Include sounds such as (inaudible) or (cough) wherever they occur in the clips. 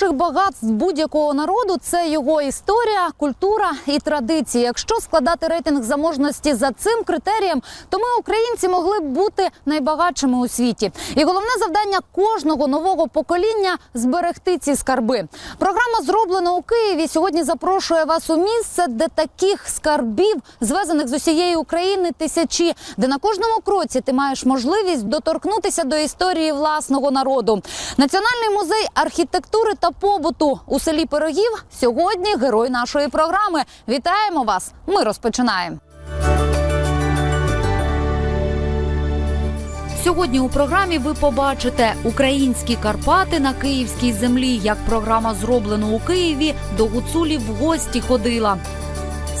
Найбільших багатств будь-якого народу це його історія, культура і традиції. Якщо складати рейтинг заможності за цим критерієм, то ми, українці, могли б бути найбагатшими у світі. І головне завдання кожного нового покоління зберегти ці скарби. Програма зроблена у Києві. Сьогодні запрошує вас у місце, де таких скарбів, звезених з усієї України, тисячі, де на кожному кроці ти маєш можливість доторкнутися до історії власного народу. Національний музей архітектури та побуту у селі Пирогів сьогодні герой нашої програми. Вітаємо вас! Ми розпочинаємо. Сьогодні у програмі ви побачите українські Карпати на київській землі. Як програма зроблено у Києві до гуцулів в гості ходила.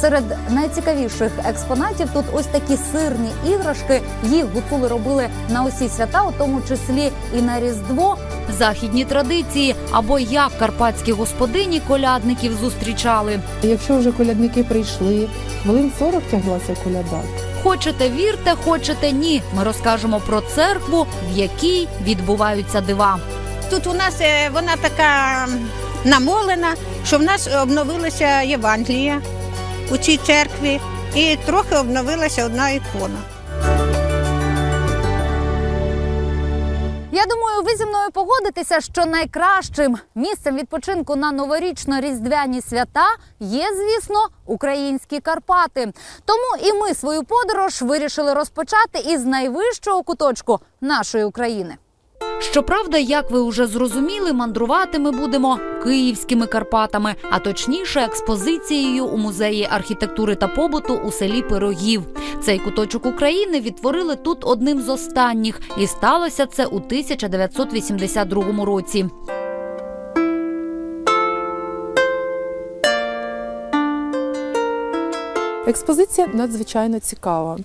Серед найцікавіших експонатів тут ось такі сирні іграшки. Їх гуцули робили на усі свята, у тому числі і на Різдво. Західні традиції або як карпатські господині колядників зустрічали. Якщо вже колядники прийшли, хвилин 40 тяглася коляда. Хочете вірте, хочете ні. Ми розкажемо про церкву, в якій відбуваються дива. Тут у нас е, вона така намолена, що в нас обновилася Євангелія у цій церкві, і трохи обновилася одна ікона. Я думаю, ви зі мною погодитеся, що найкращим місцем відпочинку на новорічно-різдвяні свята є, звісно, українські Карпати. Тому і ми свою подорож вирішили розпочати із найвищого куточку нашої України. Щоправда, як ви вже зрозуміли, мандрувати ми будемо київськими Карпатами, а точніше експозицією у музеї архітектури та побуту у селі Пирогів. Цей куточок України відтворили тут одним з останніх, і сталося це у 1982 році. Експозиція надзвичайно цікава.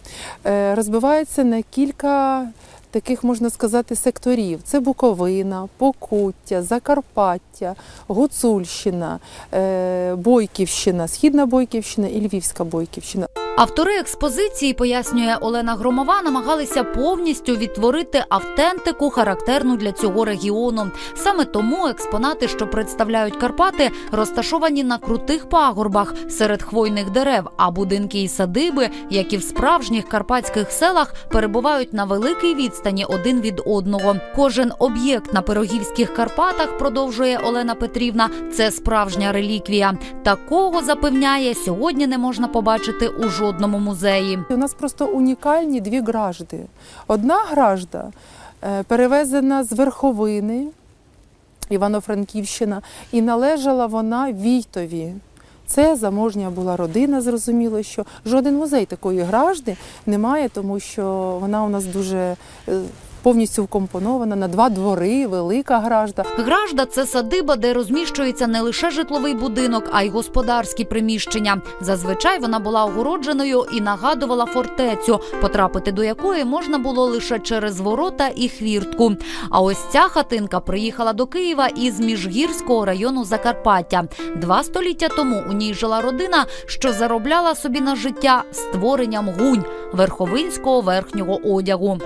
Е, Розбивається на кілька таких, можна сказати, секторів: це Буковина, Покуття, Закарпаття, Гуцульщина, е, Бойківщина, Східна Бойківщина і Львівська Бойківщина. Автори експозиції, пояснює Олена Громова, намагалися повністю відтворити автентику, характерну для цього регіону. Саме тому експонати, що представляють Карпати, розташовані на крутих пагорбах серед хвойних дерев. А будинки і садиби, як і в справжніх карпатських селах, перебувають на великій відстані один від одного. Кожен об'єкт на пирогівських Карпатах, продовжує Олена Петрівна, це справжня реліквія. Такого запевняє сьогодні не можна побачити у жодному музеї. У нас просто унікальні дві гражди. Одна гражда е, перевезена з Верховини, Івано-Франківщина, і належала вона Війтові. Це заможня була родина, зрозуміло, що жоден музей такої гражди немає, тому що вона у нас дуже е, повністю вкомпонована на два двори, велика гражда. Гражда це садиба, де розміщується не лише житловий будинок, а й господарські приміщення. Зазвичай вона була огородженою і нагадувала фортецю, потрапити до якої можна було лише через ворота і хвіртку. А ось ця хатинка приїхала до Києва із міжгірського району Закарпаття. Два століття тому у ній жила родина, що заробляла собі на життя створенням гунь верховинського верхнього одягу.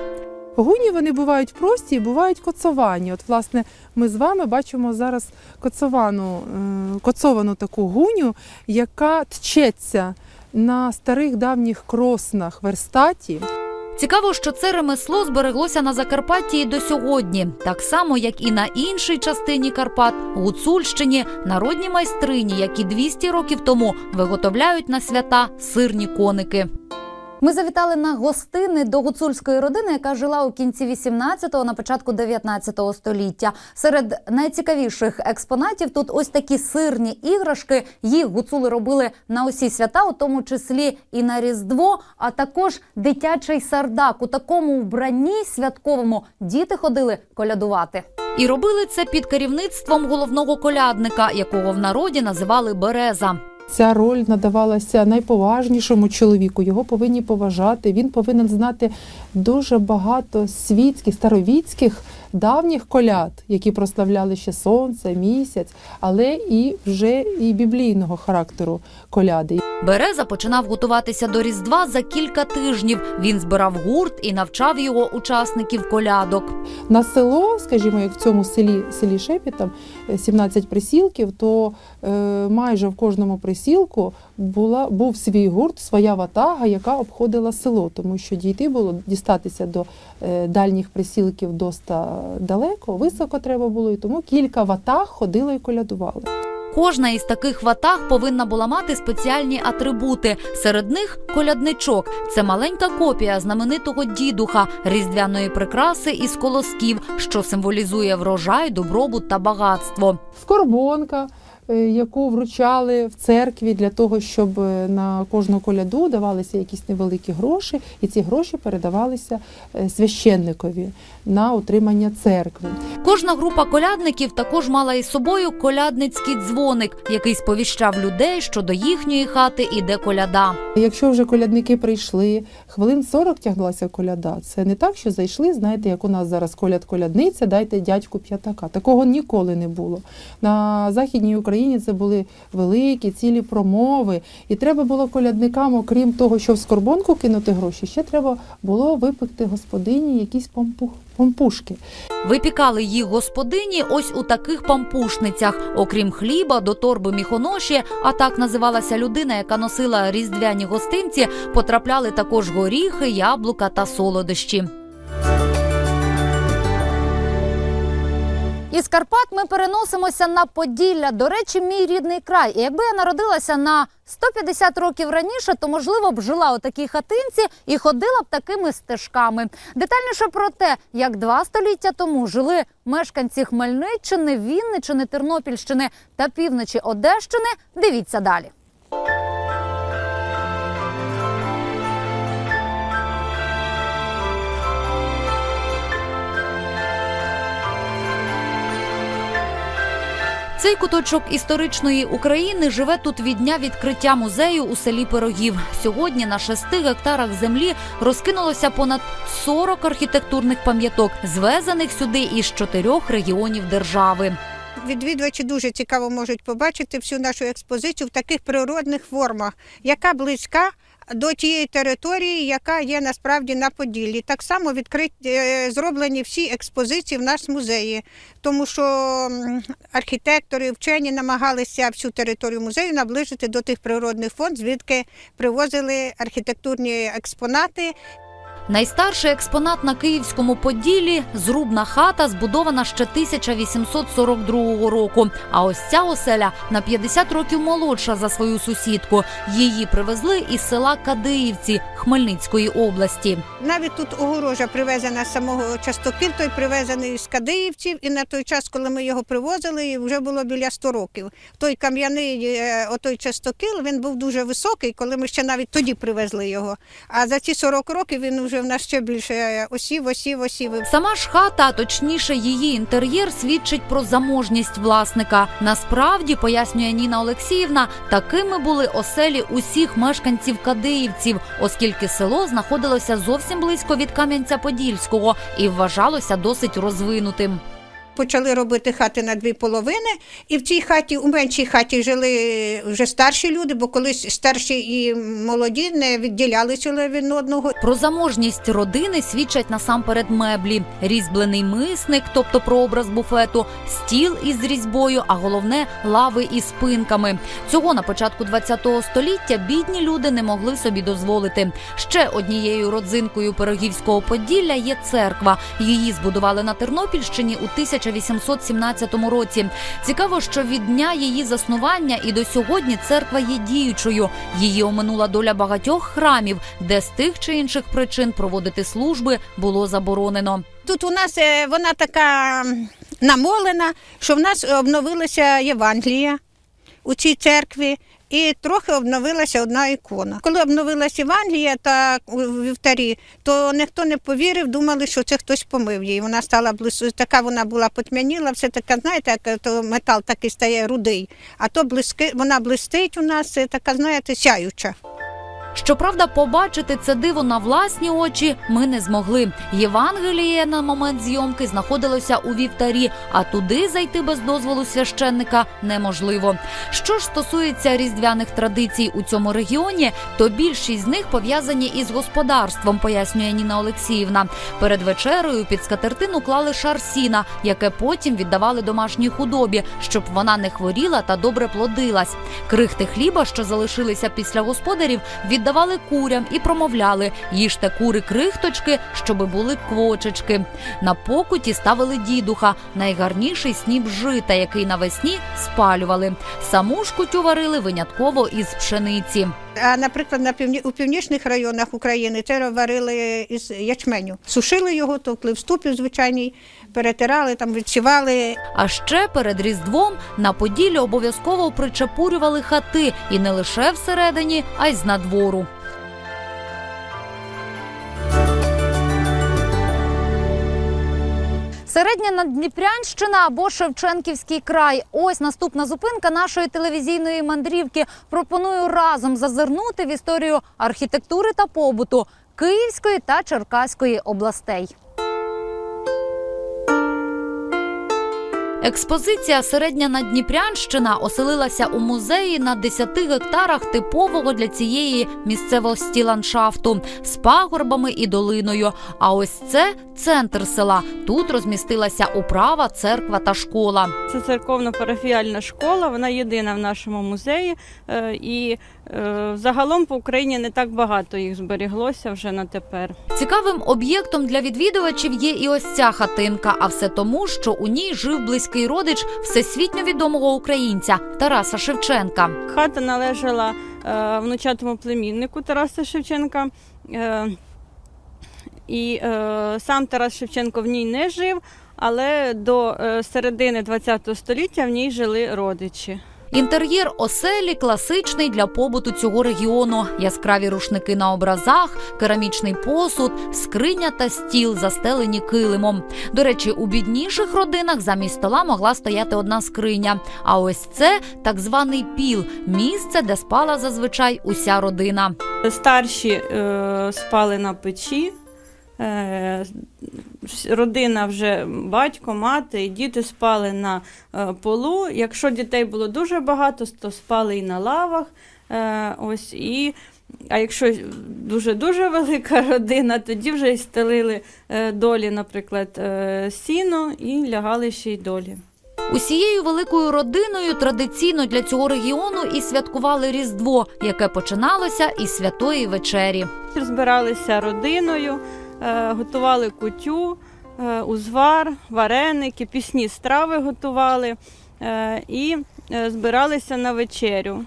Гуні вони бувають прості, і бувають коцовані. От, власне, ми з вами бачимо зараз коцовану, е, коцовану таку гуню, яка тчеться на старих давніх кроснах верстаті. Цікаво, що це ремесло збереглося на Закарпатті і до сьогодні, так само як і на іншій частині Карпат, Гуцульщині, народні майстрині, які 200 років тому виготовляють на свята сирні коники. Ми завітали на гостини до гуцульської родини, яка жила у кінці 18-го, на початку 19-го століття. Серед найцікавіших експонатів тут ось такі сирні іграшки. Їх гуцули робили на усі свята, у тому числі і на Різдво, а також дитячий сардак. У такому вбранні святковому діти ходили колядувати. І робили це під керівництвом головного колядника, якого в народі називали Береза. Ця роль надавалася найповажнішому чоловіку. Його повинні поважати. Він повинен знати дуже багато світських, старовітських давніх коляд, які прославляли ще сонце, місяць, але і вже і біблійного характеру коляди. Береза починав готуватися до Різдва за кілька тижнів. Він збирав гурт і навчав його учасників колядок. На село, скажімо, як в цьому селі, селі Шепіт, там е, 17 присілків, то е, майже в кожному присілку була, був свій гурт, своя ватага, яка обходила село, тому що дійти було дістатися до е, дальніх присілків доста далеко, високо треба було, і тому кілька ватаг ходили і колядували. Кожна із таких ватаг повинна була мати спеціальні атрибути. Серед них колядничок це маленька копія знаменитого дідуха, різдвяної прикраси із колосків, що символізує врожай, добробут та багатство. Скорбонка, яку вручали в церкві для того, щоб е, на кожну коляду давалися якісь невеликі гроші, і ці гроші передавалися е, священникові на утримання церкви. Кожна група колядників також мала із собою колядницький дзвоник, який сповіщав людей, що до їхньої хати іде коляда. Якщо вже колядники прийшли, хвилин 40 тягнулася коляда. Це не так, що зайшли, знаєте, як у нас зараз коляд-колядниця, дайте дядьку п'ятака. Такого ніколи не було. На Західній Україні це були великі цілі промови. І треба було колядникам, окрім того, що в скорбонку кинути гроші, ще треба було випекти господині якісь пампу- пампушки. Випікали їх господині ось у таких пампушницях. Окрім хліба, до торби міхоноші, а так називалася людина, яка носила різдвяні гостинці, потрапляли також горіхи, яблука та солодощі. Із Карпат ми переносимося на Поділля. До речі, мій рідний край. І якби я народилася на 150 років раніше, то можливо б жила у такій хатинці і ходила б такими стежками. Детальніше про те, як два століття тому жили мешканці Хмельниччини, Вінниччини, Тернопільщини та півночі Одещини. Дивіться далі. Цей куточок історичної України живе тут від дня відкриття музею у селі Пирогів. Сьогодні на шести гектарах землі розкинулося понад 40 архітектурних пам'яток, звезених сюди із чотирьох регіонів держави. Відвідувачі дуже цікаво можуть побачити всю нашу експозицію в таких природних формах, яка близька до тієї території, яка є насправді на Поділлі. Так само відкриті е, зроблені всі експозиції в нас музеї, тому що архітектори, вчені намагалися всю територію музею наближити до тих природних фонд, звідки привозили архітектурні експонати. Найстарший експонат на Київському Поділлі зрубна хата, збудована ще 1842 року. А ось ця оселя на 50 років молодша за свою сусідку. Її привезли із села Кадиївці Хмельницької області. Навіть тут огорожа привезена з самого Частокіл, той привезений з Кадиївців, і на той час, коли ми його привозили, вже було біля 100 років. Той кам'яний, е, отой Частокіл, він був дуже високий, коли ми ще навіть тоді привезли його. А за ці 40 років він вже в нас ще більше осів, осів, осів. Сама ж хата, а точніше її інтер'єр, свідчить про заможність власника. Насправді, пояснює Ніна Олексіївна, такими були оселі усіх мешканців Кадиївців, оскільки село знаходилося зовсім близько від Кам'янця-Подільського і вважалося досить розвинутим. Почали робити хати на дві половини, і в цій хаті, у меншій хаті жили вже старші люди, бо колись старші і молоді не відділялися від одного. Про заможність родини свідчать насамперед меблі, різьблений мисник, тобто прообраз буфету, стіл із різьбою, а головне лави із спинками. Цього на початку ХХ століття бідні люди не могли собі дозволити. Ще однією родзинкою Пирогівського Поділля є церква. Її збудували на Тернопільщині у 1817 році. Цікаво, що від дня її заснування і до сьогодні церква є діючою. Її оминула доля багатьох храмів, де з тих чи інших причин проводити служби було заборонено. Тут у нас е, вона така намолена, що в нас обновилася Євангелія у цій церкві. І трохи обновилася одна ікона. Коли обновилася Євангелія та вівтарі, то ніхто не повірив, думали, що це хтось помив її. Вона стала блис... така, вона була потьмяніла, все така, знаєте, як то метал такий стає рудий. А то блиски... вона блистить у нас, така, знаєте, сяюча. Щоправда, побачити це диво на власні очі ми не змогли. Євангеліє на момент зйомки знаходилося у вівтарі, а туди зайти без дозволу священника неможливо. Що ж стосується різдвяних традицій у цьому регіоні, то більшість з них пов'язані із господарством, пояснює Ніна Олексіївна. Перед вечерею під скатертину клали шар сіна, яке потім віддавали домашній худобі, щоб вона не хворіла та добре плодилась. Крихти хліба, що залишилися після господарів, віддавали курям і промовляли: їжте кури крихточки, щоби були квочечки. На покуті ставили дідуха, найгарніший сніп жита, який навесні спалювали. Саму ж кутю варили винятково із пшениці. А, наприклад, на півні... у північних районах України це варили із ячменю. Сушили його, товкли в ступі звичайній, перетирали, там відсівали. А ще перед Різдвом на Поділлі обов'язково причепурювали хати і не лише всередині, а й з надвору. Середня Надніпрянщина або Шевченківський край. Ось наступна зупинка нашої телевізійної мандрівки. Пропоную разом зазирнути в історію архітектури та побуту Київської та Черкаської областей. Експозиція Середня Надніпрянщина оселилася у музеї на 10 гектарах типового для цієї місцевості ландшафту з пагорбами і долиною. А ось це центр села. Тут розмістилася управа, церква та школа. Це церковно-парафіальна школа, вона єдина в нашому музеї. е, І загалом по Україні не так багато їх зберіглося вже на тепер. Цікавим об'єктом для відвідувачів є і ось ця хатинка, а все тому, що у ній жив близький родич всесвітньо відомого українця Тараса Шевченка. Хата належала е, внучатому племіннику Тараса Шевченка. Е, І е, сам Тарас Шевченко в ній не жив, але до е, середини ХХ століття в ній жили родичі. Інтер'єр оселі класичний для побуту цього регіону. Яскраві рушники на образах, керамічний посуд, скриня та стіл, застелені килимом. До речі, у бідніших родинах замість стола могла стояти одна скриня. А ось це так званий піл місце, де спала зазвичай уся родина. Старші е, спали на печі. Е, родина вже батько, мати і діти спали на е, полу. Якщо дітей було дуже багато, то спали і на лавах. Е, ось, і, а якщо дуже-дуже велика (laughs) родина, тоді вже й стелили долі, наприклад, сіно і лягали ще й долі. Усією великою родиною традиційно для цього регіону і святкували Різдво, яке починалося із святої вечері. Збиралися родиною, готували кутю, е, узвар, вареники, пісні страви готували е, і е, збиралися на вечерю.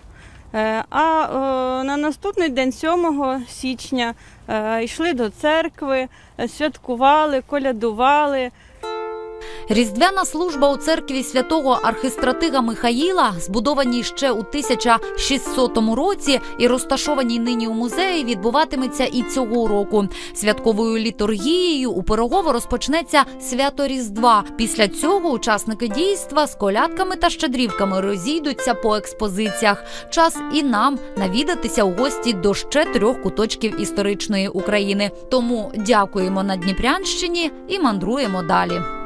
Е, А е, на наступний день, 7 січня, е, йшли до церкви, е, святкували, колядували. Різдвяна служба у церкві святого архистратига Михаїла, збудованій ще у 1600 році і розташованій нині у музеї, відбуватиметься і цього року. Святковою літургією у Пирогово розпочнеться свято Різдва. Після цього учасники дійства з колядками та щедрівками розійдуться по експозиціях. Час і нам навідатися у гості до ще трьох куточків історичної України. Тому дякуємо на Дніпрянщині і мандруємо далі.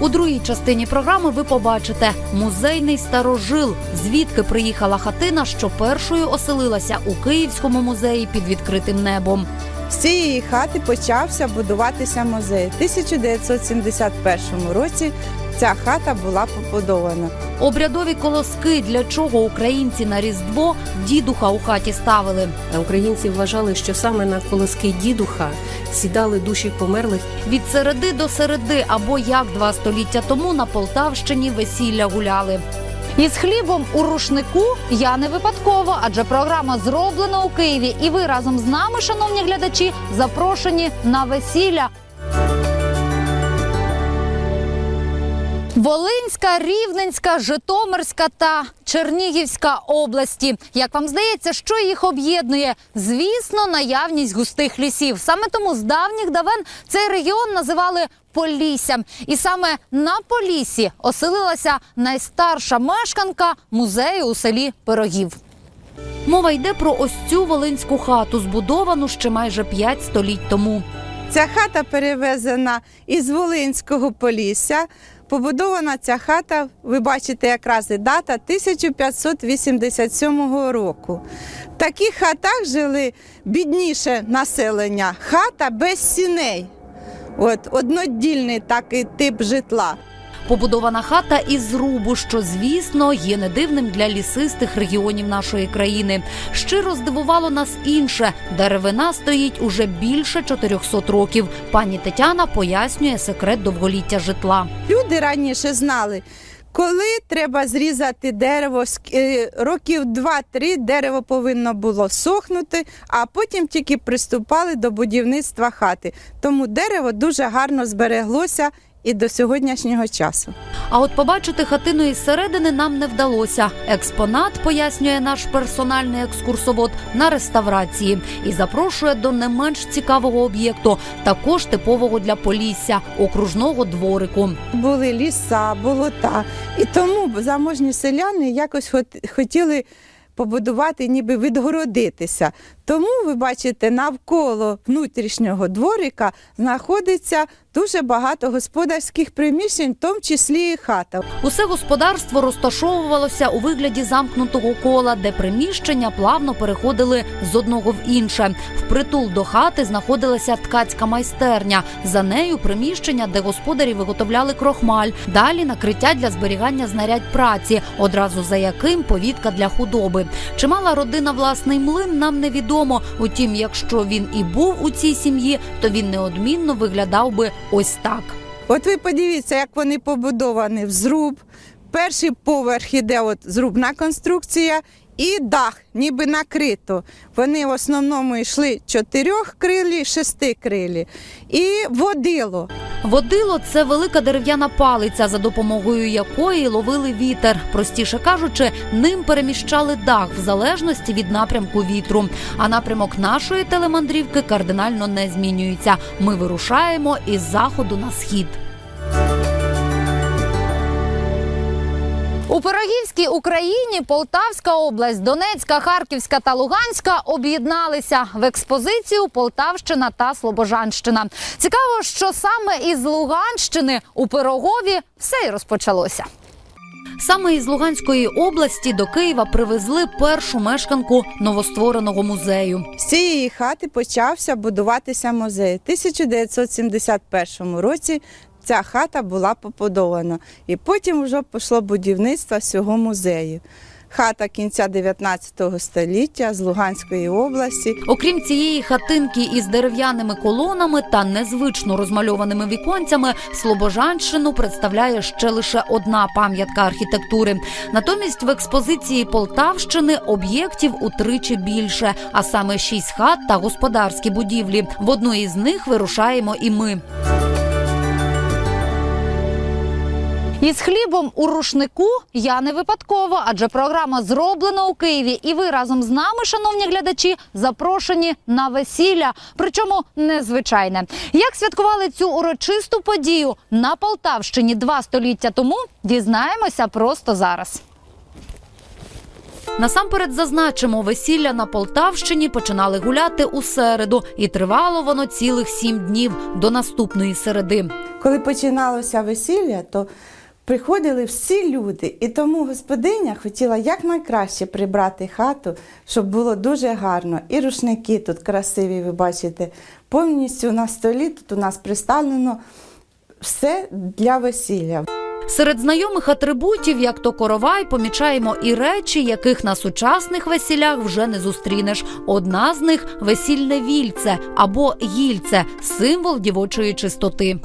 У другій частині програми ви побачите музейний старожил, звідки приїхала хатина, що першою оселилася у Київському музеї під відкритим небом. З цієї хати почався будуватися музей. У 1971 році ця хата була побудована. Обрядові колоски, для чого українці на різдво дідуха у хаті ставили. Українці вважали, що саме на колоски дідуха сідали душі померлих Від середи до середи, або як два століття тому на Полтавщині весілля гуляли. Із хлібом у рушнику я не випадково, адже програма зроблена у Києві, і ви разом з нами, шановні глядачі, запрошені на весілля. Волинська, Рівненська, Житомирська та Чернігівська області. Як вам здається, що їх об'єднує? Звісно, наявність густих лісів. Саме тому з давніх давен цей регіон називали Поліссям. І саме на Поліссі оселилася найстарша мешканка музею у селі Пирогів. Мова йде про ось цю волинську хату, збудовану ще майже п'ять століть тому. Ця хата перевезена із Волинського Полісся. Побудована ця хата, ви бачите якраз і дата 1587 року. В таких хатах жили бідніше населення. Хата без сіней. От, однодільний такий тип житла. Побудована хата із зрубу, що звісно є не дивним для лісистих регіонів нашої країни. Щиро здивувало нас інше. Деревина стоїть уже більше 400 років. Пані Тетяна пояснює секрет довголіття житла. Люди раніше знали, коли треба зрізати дерево, е, років 2-3 дерево повинно було сохнути, а потім тільки приступали до будівництва хати. Тому дерево дуже гарно збереглося і до сьогоднішнього часу. А от побачити хатину із середини нам не вдалося. Експонат пояснює наш персональний екскурсовод на реставрації і запрошує до не менш цікавого об'єкту, також типового для Полісся окружного дворику. Були ліса, болота. І тому заможні селяни якось хот- хотіли побудувати, ніби відгородитися. Тому ви бачите, навколо внутрішнього дворика знаходиться дуже багато господарських приміщень, в тому числі і хата. Усе господарство розташовувалося у вигляді замкнутого кола, де приміщення плавно переходили з одного в інше. Впритул до хати знаходилася ткацька майстерня. За нею приміщення, де господарі виготовляли крохмаль. Далі накриття для зберігання знарядь праці, одразу за яким повітка для худоби. Чи мала родина власний млин, нам невідомо. Утім, якщо він і був у цій сім'ї, то він неодмінно виглядав би ось так. От ви подивіться, як вони побудовані в зруб. Перший поверх іде от зрубна конструкція і дах, ніби накрито. Вони в основному йшли чотирьох крилі, шести крилі. І водило. Водило це велика дерев'яна палиця, за допомогою якої ловили вітер. Простіше кажучи, ним переміщали дах в залежності від напрямку вітру. А напрямок нашої телемандрівки кардинально не змінюється. Ми вирушаємо із заходу на схід. У Пирогівській Україні Полтавська область, Донецька, Харківська та Луганська об'єдналися в експозицію Полтавщина та Слобожанщина. Цікаво, що саме із Луганщини у Пирогові все й розпочалося. Саме із Луганської області до Києва привезли першу мешканку новоствореного музею. З цієї хати почався будуватися музей. У 1971 році ця хата була побудована. І потім вже пішло будівництво всього музею. Хата кінця 19 століття з Луганської області. Окрім цієї хатинки із дерев'яними колонами та незвично розмальованими віконцями, Слобожанщину представляє ще лише одна пам'ятка архітектури. Натомість в експозиції Полтавщини об'єктів утричі більше, а саме шість хат та господарські будівлі. В одну із них вирушаємо і ми. Із хлібом у рушнику я не випадково, адже програма зроблена у Києві, і ви разом з нами, шановні глядачі, запрошені на весілля, причому незвичайне. Як святкували цю урочисту подію на Полтавщині два століття тому, дізнаємося просто зараз. Насамперед зазначимо, весілля на Полтавщині починали гуляти у середу, і тривало воно цілих сім днів до наступної середи. Коли починалося весілля, то приходили всі люди, і тому господиня хотіла якнайкраще прибрати хату, щоб було дуже гарно. І рушники тут красиві, ви бачите, повністю на столі тут у нас представлено все для весілля. Серед знайомих атрибутів, як то коровай, помічаємо і речі, яких на сучасних весілях вже не зустрінеш. Одна з них весільне вільце або гільце символ дівочої чистоти.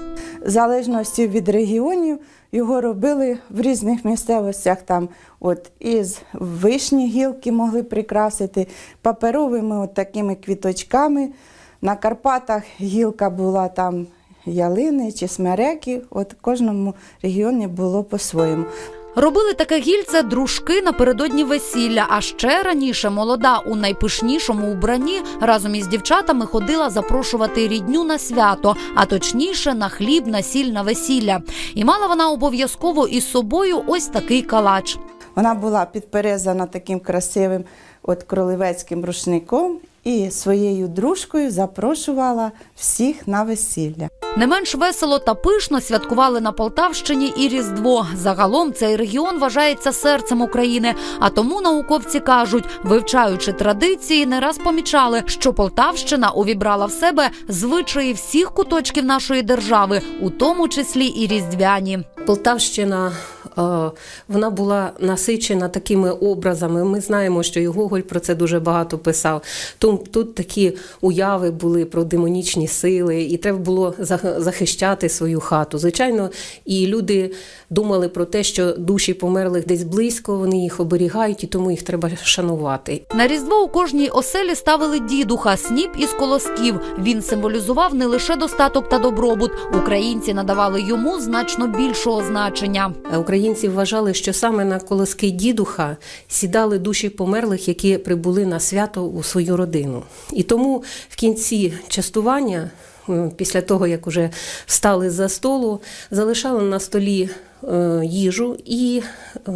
В залежності від регіонів його робили в різних місцевостях. Там от із вишні гілки могли прикрасити паперовими от такими квіточками. На Карпатах гілка була там ялини чи смереки. От кожному регіоні було по-своєму. Робили таке гільце дружки напередодні весілля. А ще раніше молода у найпишнішому убранні разом із дівчатами ходила запрошувати рідню на свято, а точніше на хліб, на сіль на весілля. І мала вона обов'язково із собою ось такий калач. Вона була підперезана таким красивим от кролевецьким рушником і своєю дружкою запрошувала всіх на весілля. Не менш весело та пишно святкували на Полтавщині і Різдво. Загалом цей регіон вважається серцем України. А тому науковці кажуть, вивчаючи традиції, не раз помічали, що Полтавщина увібрала в себе звичаї всіх куточків нашої держави, у тому числі і різдвяні. Полтавщина е, вона була насичена такими образами. Ми знаємо, що і Гоголь про це дуже багато писав. Тут, тут такі уяви були про демонічні сили, і треба було зах- захищати свою хату. Звичайно, і люди думали про те, що душі померлих десь близько, вони їх оберігають, і тому їх треба шанувати. На різдво у кожній оселі ставили дідуха, сніп із колосків. Він символізував не лише достаток та добробут. Українці надавали йому значно більшого значення. Українці вважали, що саме на колоски дідуха сідали душі померлих, які прибули на свято у свою родину. І тому в кінці частування, е, після того як уже встали за столу, залишали на столі е, їжу і е,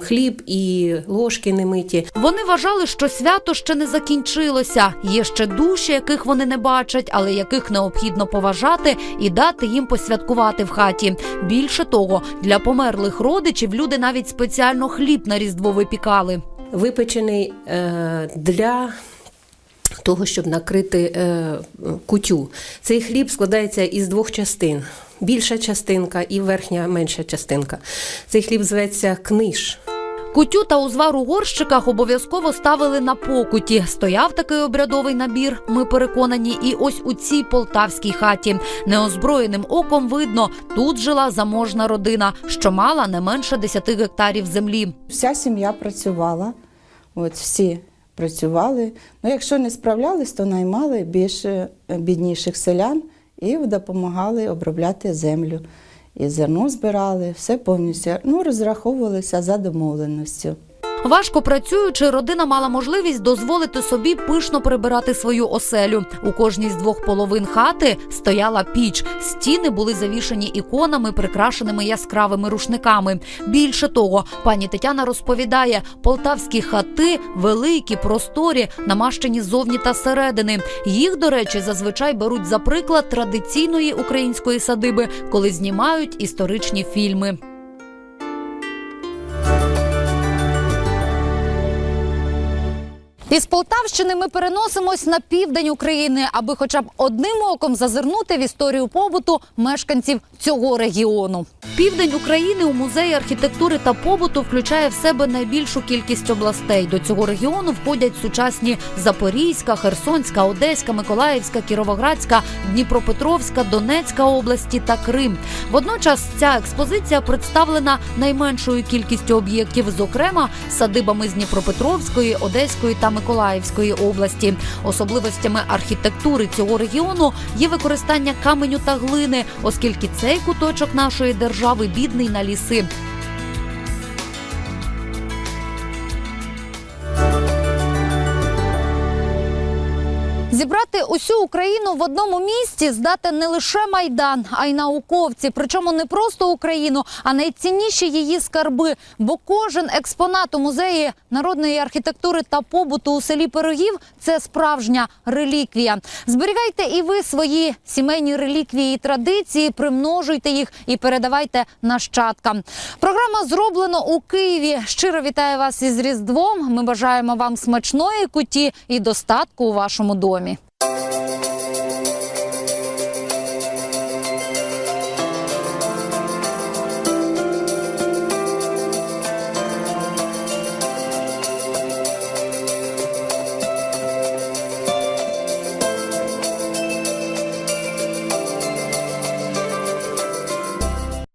хліб, і ложки немиті. Вони вважали, що свято ще не закінчилося. Є ще душі, яких вони не бачать, але яких необхідно поважати і дати їм посвяткувати в хаті. Більше того, для померлих родичів люди навіть спеціально хліб на різдво випікали. випечений для того, щоб накрити е, кутю. Цей хліб складається із двох частин: більша частинка і верхня менша частинка. Цей хліб зветься книж. Кутю та узвар у горщиках обов'язково ставили на покуті. Стояв такий обрядовий набір. Ми переконані, і ось у цій полтавській хаті неозброєним оком видно, тут жила заможна родина, що мала не менше 10 гектарів землі. Вся сім'я працювала, от всі працювали. Ну, якщо не справлялись, то наймали більше е, бідніших селян і допомагали обробляти землю. І зерно збирали, все повністю. Ну, розраховувалися за домовленістю. Важко працюючи, родина мала можливість дозволити собі пишно прибирати свою оселю. У кожній з двох половин хати стояла піч. Стіни були завішані іконами, прикрашеними яскравими рушниками. Більше того, пані Тетяна розповідає, полтавські хати великі, просторі, намащені зовні та середини. Їх, до речі, зазвичай беруть за приклад традиційної української садиби, коли знімають історичні фільми. Із Полтавщини ми переносимось на південь України, аби хоча б одним оком зазирнути в історію побуту мешканців цього регіону. Південь України у музеї архітектури та побуту включає в себе найбільшу кількість областей. До цього регіону входять сучасні Запорізька, Херсонська, Одеська, Миколаївська, Кіровоградська, Дніпропетровська, Донецька області та Крим. Водночас ця експозиція представлена найменшою кількістю об'єктів, зокрема садибами з Дніпропетровської, Одеської та Миколаївської області. Особливостями архітектури цього регіону є використання каменю та глини, оскільки цей куточок нашої держави бідний на ліси. Зібрати усю Україну в одному місці здати не лише майдан, а й науковці. Причому не просто Україну, а найцінніші її скарби. Бо кожен експонат у музеї народної архітектури та побуту у селі Пирогів це справжня реліквія. Зберігайте і ви свої сімейні реліквії і традиції, примножуйте їх і передавайте нащадкам. Програма зроблено у Києві. Щиро вітаю вас із Різдвом. Ми бажаємо вам смачної куті і достатку у вашому домі. Thank you.